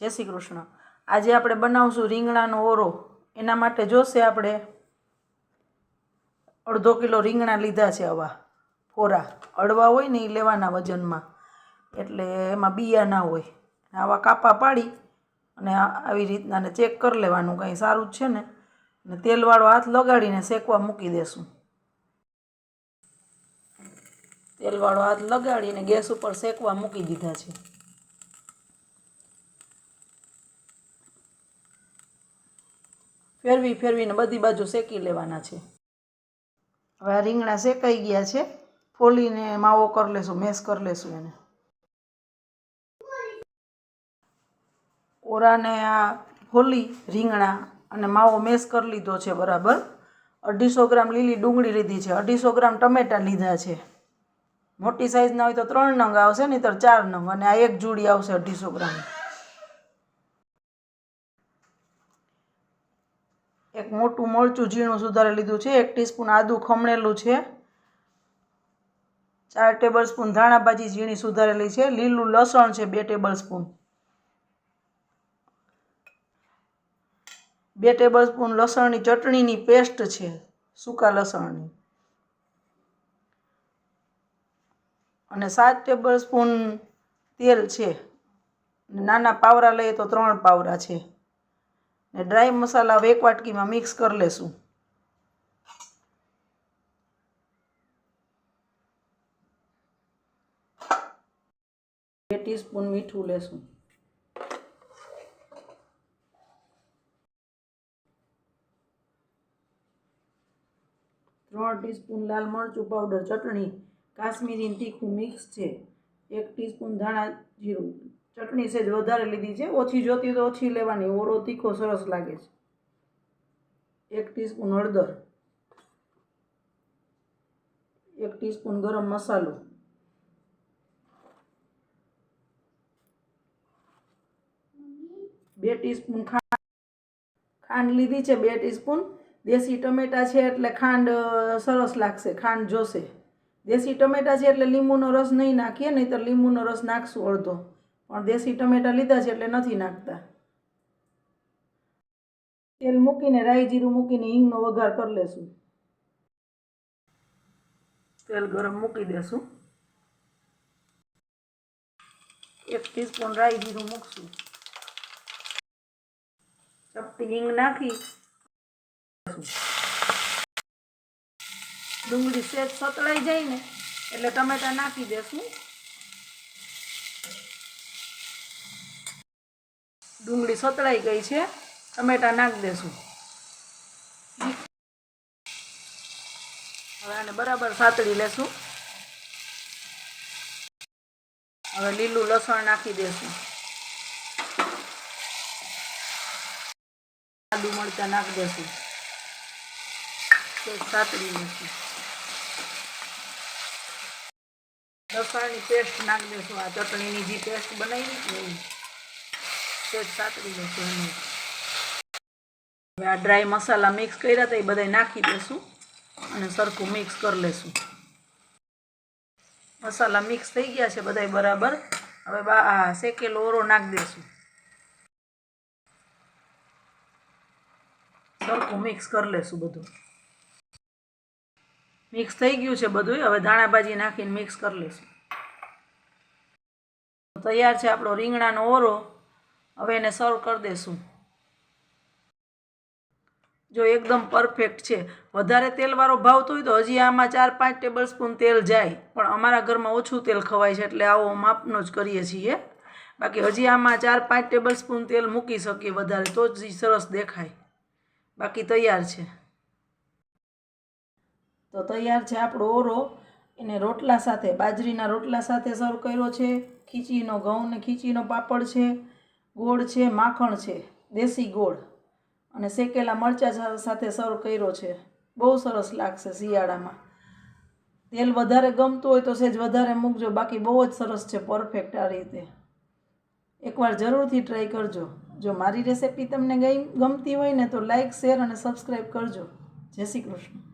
જય શ્રી કૃષ્ણ. આજે આપણે બનાવશું રીંગણાનો ઓરો. એના માટે જોશે આપણે અડધો કિલો રીંગણા લીધા છે આવા ફોરા. અડવા હોય ને એ લેવાના વજનમાં. એટલે એમાં બિયા ના હોય. આવા કાપા પાડી અને આવી રીતના ને ચેક કરી લેવાનું, કંઈ સારું જ છે ને. અને તેલવાળો હાથ લગાડીને શેકવા મૂકી દેશું. તેલવાળો હાથ લગાડીને ગેસ ઉપર શેકવા મૂકી દીધા છે. ફેરવી ફેરવીને બધી બાજુ શેકી લેવાના છે. હવે આ રીંગણા શેકાઈ ગયા છે. ફોલીને માવો કરી લેશું, મેશ કરી લેશું એને. ઓરાને આ ફોલી રીંગણા અને માવો મેશ કરી લીધો છે બરાબર. અઢીસો ગ્રામ લીલી ડુંગળી લીધી છે, અઢીસો ગ્રામ ટમેટાં લીધા છે. મોટી સાઇઝના હોય તો ત્રણ નંગ આવશે નહીં તો ચાર નંગ, અને આ એક જોડી આવશે અઢીસો ગ્રામ. એક મોટું મરચું ઝીણું સુધારે લીધું છે, એક ટીસ્પૂન આદું ખમણેલું છે. ચાર ટેબલ સ્પૂન ધાણાભાજી ઝીણી સુધારેલી છે, લીલું લસણ છે બે ટેબલ સ્પૂન બે ટેબલ સ્પૂન લસણની ચટણીની પેસ્ટ છે, સૂકા લસણની. અને સાત ટેબલ સ્પૂન તેલ છે નાના પાવરા લઈએ તો ત્રણ પાવરા છે. ને ડ્રાય મસાલા હવે એક વાટકીમાં મિક્સ કરી લેશું. બે ટીસ્પૂન મીઠું લેશું. ત્રણ ટીસ્પૂન લાલ મરચું પાવડર ચટણી, કાશ્મીરી તીખું મિક્સ છે. એક ટીસ્પૂન ધાણા જીરું. ચટણી સેજ વધારે લીધી છે. ઓછી જોતી તો ઓછી લેવાની. ઓરો તીખો સરસ લાગે છે. એક ટીસ્પૂન હળદર. એક ટીસ્પૂન ગરમ મસાલો. બે ટીસ્પૂન ખાંડ. ખાંડ લીધી છે બે ટીસ્પૂન. દેશી ટમેટા છે એટલે ખાંડ સરસ લાગશે. ખાંડ જોશે. દેશી ટમેટા છે એટલે લીંબુનો રસ નહીં નાખીએ નહીં તો લીંબુનો રસ નાખશું અડધો. પણ દેશી ટમેટાં લીધા છે એટલે નથી નાખતા. તેલ મૂકીને, રાઈ જીરું મૂકીને હિંગનો વઘાર કરી લેશું. તેલ ગરમ મૂકી દેશું. એક ટીસ્પૂન રાઈ જીરું મૂકશું. ચપટી હિંગ નાખી. ડુંગળી સેજ સતળાઈ જાય ને, એટલે ટમેટા નાખી દેશું. ડુંગળી સતળાઈ ગઈ છે. ટમેટા નાખી દેશું. હવે આને બરાબર સાતળી લેશું. હવે લીલું લસણ નાખી દેશું. આદુ મરચાં નાખી દેશું. સાતળી લેશું. લસણની પેસ્ટ નાખી દેશું. આ ચટણીની જે પેસ્ટ બનાવી ને એ તે લઈશું હવે આ ડ્રાય મસાલા મિક્સ કર્યા હતા એ બધા નાખી દેશું અને સરખું મિક્સ કરી લેશું. મસાલા મિક્સ થઈ ગયા છે બધાય બરાબર. હવે બા શેકેલો ઓરો નાખી દેશું. સરખું મિક્સ કરી લેશું બધું. મિક્સ થઈ ગયું છે બધું હવે ધાણાભાજી નાખીને મિક્સ કરી લેશું. તૈયાર છે આપણો રીંગણાનો ઓરો. હવે એને સર્વ કરી દેશું. જો એકદમ પરફેક્ટ છે. વધારે તેલવાળો ભાવતો હોય તો હજી આમાં ચાર પાંચ ટેબલ સ્પૂન તેલ જાય. પણ અમારા ઘરમાં ઓછું તેલ ખવાય છે એટલે આવો માપનો જ કરીએ છીએ. બાકી હજી આમાં ચાર પાંચ ટેબલ સ્પૂન તેલ મૂકી શકીએ વધારે તો જ સરસ દેખાય. બાકી તૈયાર છે. તો તૈયાર છે આપણો ઓરો. એને રોટલા સાથે, બાજરીના રોટલા સાથે સર્વ કર્યો છે. ખીચીનો ઘઉં ને ખીચીનો પાપડ છે. ગોળ છે, માખણ છે, દેશી ગોળ. અને શેકેલા મરચાં સાથે સર્વ કર્યો છે. બહુ સરસ લાગશે શિયાળામાં. તેલ વધારે ગમતું હોય તો સેજ વધારે મૂકજો. બાકી બહુ જ સરસ છે પરફેક્ટ આ રીતે. એકવાર જરૂરથી ટ્રાય કરજો. જો મારી રેસિપી તમને ગઈ, ગમતી હોય ને તો લાઈક શેર અને સબસ્ક્રાઈબ કરજો. જય શ્રી કૃષ્ણ.